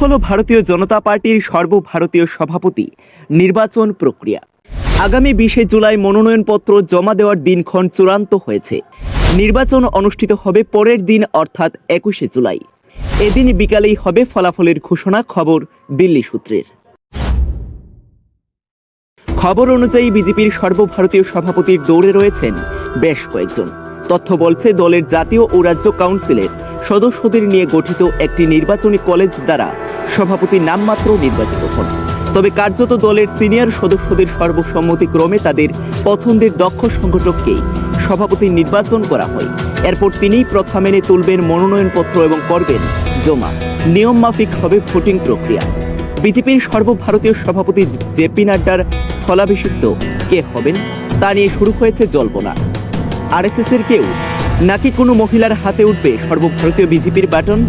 হলো ভারতীয় জনতা পার্টির সর্বভারতীয় সভাপতি নির্বাচন প্রক্রিয়া। আগামী বিশে জুলাই মনোনয়নপত্র জমা দেওয়ার দিনক্ষণ চূড়ান্ত হয়েছে। নির্বাচন অনুষ্ঠিত হবে পরের দিন, অর্থাৎ একুশে জুলাই। এদিন বিকালেই হবে ফলাফলের ঘোষণা, খবর দিল্লি সূত্রের। খবর অনুযায়ী বিজেপির সর্বভারতীয় সভাপতির দৌড়ে রয়েছেন বেশ কয়েকজন। তথ্য বলছে, দলের জাতীয় ও রাজ্য কাউন্সিলের সদস্যদের নিয়ে গঠিত একটি নির্বাচনী কলেজ দ্বারা সভাপতি নামমাত্র নির্বাচিত হন। তবে কার্যত দলের সিনিয়র সদস্যদের সর্বসম্মতিক্রমে তাদের পছন্দের দক্ষ সংগঠককেই সভাপতি নির্বাচন করা হয়। এরপর তিনিই প্রথা মেনে তুলবেন মনোনয়নপত্র এবং করবেন জমা। নিয়ম মাফিক হবে ভোটিং প্রক্রিয়া। বিজেপির সর্বভারতীয় সভাপতি জেপি নাড্ডার স্থলাভিষিক্ত কে হবেন তা নিয়ে শুরু হয়েছে জল্পনা। আরএসএস এর কেউ নাকি কোনো মহিলার হাতে উঠবে সর্বভারতীয় বিজেপির ব্যাটন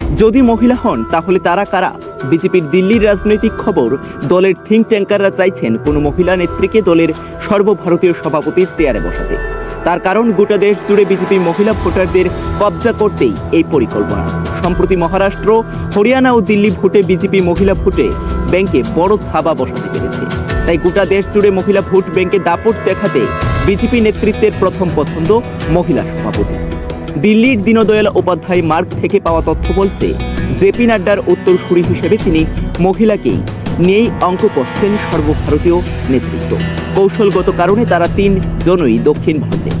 যদি মহিলা হন, তাহলে তারা কারা? বিজেপির দিল্লির রাজনৈতিক খবর, দলের থিঙ্ক ট্যাঙ্কাররা চাইছেন কোনো মহিলা নেত্রীকে দলের সর্বভারতীয় সভাপতির চেয়ারে বসাতে। তার কারণ, গোটা দেশ জুড়ে বিজেপি মহিলা ভোটারদের কবজা করতেই এই পরিকল্পনা। সম্প্রতি মহারাষ্ট্র, হরিয়ানা ও দিল্লি ভোটে বিজেপি মহিলা ভোটে ব্যাংকে বড় থাবা বসাতে পেরেছে। তাই গোটা দেশ জুড়ে মহিলা ভোট ব্যাংকে দাপট দেখাতে বিজেপি নেতৃত্বের প্রথম পছন্দ মহিলা সভাপতি। দিল্লির দীনদয়াল উপাধ্যায় মার্গ থেকে পাওয়া তথ্য বলছে, জেপি নাড্ডার উত্তরসূরি হিসেবে তিনি মহিলাকেই নিয়েই অঙ্ক কষছেন সর্বভারতীয় নেতৃত্ব। কৌশলগত কারণে তারা তিন জনই দক্ষিণ ভারতের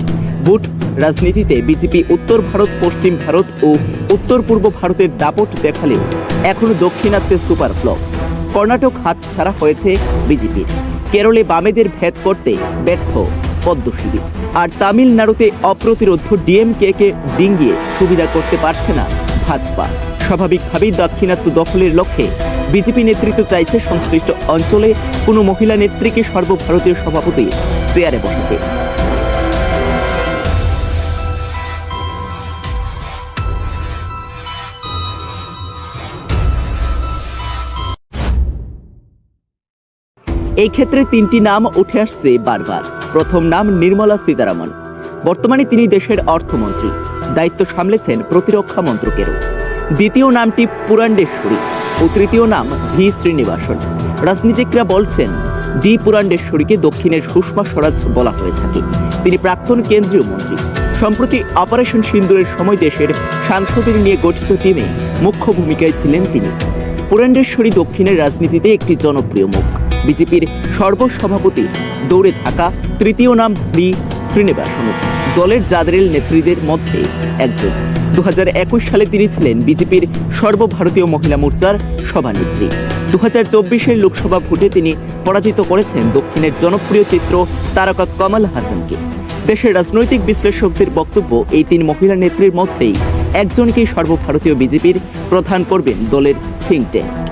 বুট রাজনীতিতে বিজেপি উত্তর ভারত, পশ্চিম ভারত ও উত্তর পূর্ব ভারতের দাপট দেখালেও এখনও দক্ষিণাত্যে সুপার ফ্লপ কর্ণাটক হাত ছাড়া হয়েছে বিজেপির। কেরলে বামেদের ভেদ করতে ব্যর্থ পদ্মশিবি আর তামিলনাড়ুতে অপ্রতিরোধ ডিএমকে কে ডিঙ্গিয়ে সুবিধা করতে পারছে না ভাজপা। স্বাভাবিকভাবেই দাক্ষিণাত্য দখলের লক্ষ্যে বিজেপি নেতৃত্ব চাইছে সংশ্লিষ্ট অঞ্চলে কোনো মহিলা নেত্রীকে সর্বভারতীয় সভাপতি চেয়ারে বসাতে। এই ক্ষেত্রে তিনটি নাম উঠে আসছে বারবার। প্রথম নাম নির্মলা সীতারামন। বর্তমানে তিনি দেশের অর্থমন্ত্রী। দায়িত্ব সামলেছেন প্রতিরক্ষা মন্ত্রকেরও। দ্বিতীয় নামটি পুরাণ্ডেশ্বরী ও তৃতীয় নাম ভি শ্রীনিবাসন। রাজনীতিকরা বলছেন, ডি পুরাণ্ডেশ্বরীকে দক্ষিণের সুষমা স্বরাজ বলা হয়ে থাকে। তিনি প্রাক্তন কেন্দ্রীয় মন্ত্রী। সম্প্রতি অপারেশন সিন্দুরের সময় দেশের সাংসদের নিয়ে গঠিত টিমে মুখ্য ভূমিকায় ছিলেন তিনি। পুরাণ্ডেশ্বরী দক্ষিণের রাজনীতিতে একটি জনপ্রিয় মুখ। বিজেপির সর্বসভাপতি, দৌড়ে থাকা তৃতীয় নাম ভি শ্রীনিবাসন। দলের জাদরেল নেত্রীদের মধ্যে একজন। দু একুশ সালে তিনি ছিলেন বিজেপির সর্বভারতীয় মহিলা মোর্চার সভানেত্রী। দু হাজার চব্বিশের লোকসভা ভোটে তিনি পরাজিত করেছেন দক্ষিণের জনপ্রিয় চিত্র তারকা কমল হাসানকে। দেশের রাজনৈতিক বিশ্লেষকদের বক্তব্য এই তিন মহিলা নেত্রীর মধ্যেই একজনকেই সর্বভারতীয় বিজেপির প্রধান করবেন দলের think tank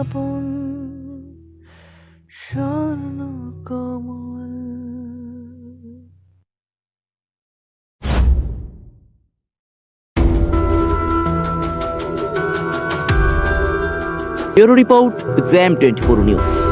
Apon Swarna Kamal. Bureau report Jam twenty four news.